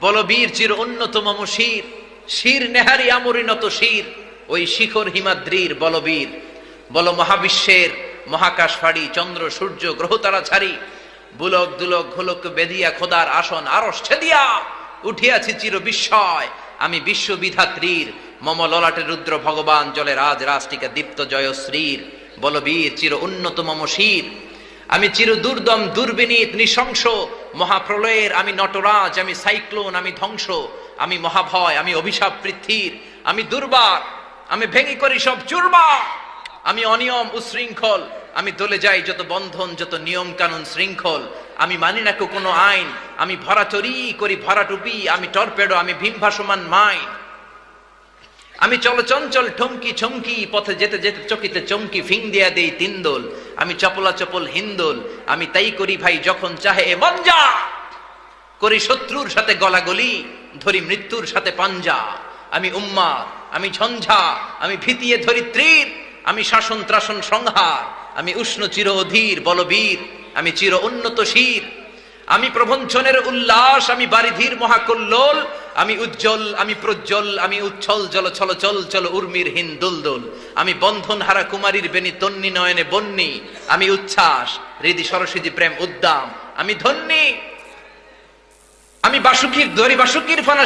বলবীর চির অন্যতম শির শির নেহারি আমরিনত শির, ওই শিখর হিমাদ্রির বলবীর। বল মহাবিশ্বের মহাকাশ ফাড়ি চন্দ্র, সূর্য, গ্রহ তারা ছাড়ি, বুলক দুলক ঘোলক বেদিয়া খোদার আসন আরস ছেদিয়া, উঠিয়াছি চির বিস্ময়, আমি বিশ্ববিধাত্রীর, মম ললাটে রুদ্র ভগবান জলে রাজ রাষ্ট্রিকা দীপ্ত জয়শ্রীর। বলবীর চির উন্নত মম শির আমি চির দুর্দম, দুর্বিনীত, নৃশংস মহাপ্রলয়ের, আমি নটরাজ, আমি সাইক্লোন, আমি ধ্বংস, আমি মহাভয়, আমি অভিশাপ পৃথিবীর আমি দুর্বার, আমি ভেঙে করি সব চুরবা আমি অনিয়ম উশৃঙ্খল, আমি দলে যাই যত বন্ধন, যত নিয়ম কানুন শৃঙ্খল, আমি মানি না কোনো আইন, আমি ভরা চরি করি ভরা টুপি আমি টর্পেডো, আমি ভীম ভাসমান মাইন আমি চলচঞ্চল ঠমকি ছমকি, পথে যেতে যেতে চকিতে চমকি ফিং দিয়া দেই তিন দোল। আমি চপলা চপল হিন্দোল আমি তাই করি ভাই যখন চাহে এ মঞ্জা। করি শত্রুর সাথে গলাগলি, ধরি মৃত্যুর সাথে পাঞ্জা। আমি উম্মা, আমি ঝঞ্ঝা, আমি ভিতিয়ে ধরি তীর। আমি শাসন ত্রাসন সংহার, আমি উষ্ণ চির অধীর বলবীর, আমি চির উন্নত শির। আমি প্রবঞ্চনের উল্লাস, আমি বারিধির মহাকল্লোল আমি উজ্জ্বল, আমি প্রজ্জ্বল, আমি উচ্ছল, জল, ছল, চল চল, উর্মির হিন দুলদুল। আমি বন্ধন হারা কুমারীর বেনি তন্নি নয়নে বন্নি। আমি উচ্ছ্বাস, হৃদি সরস্বতী প্রেম, উদ্দাম। আমি ধন্যী। আমি বাসুকীর ধরি বাসুকীর ফানা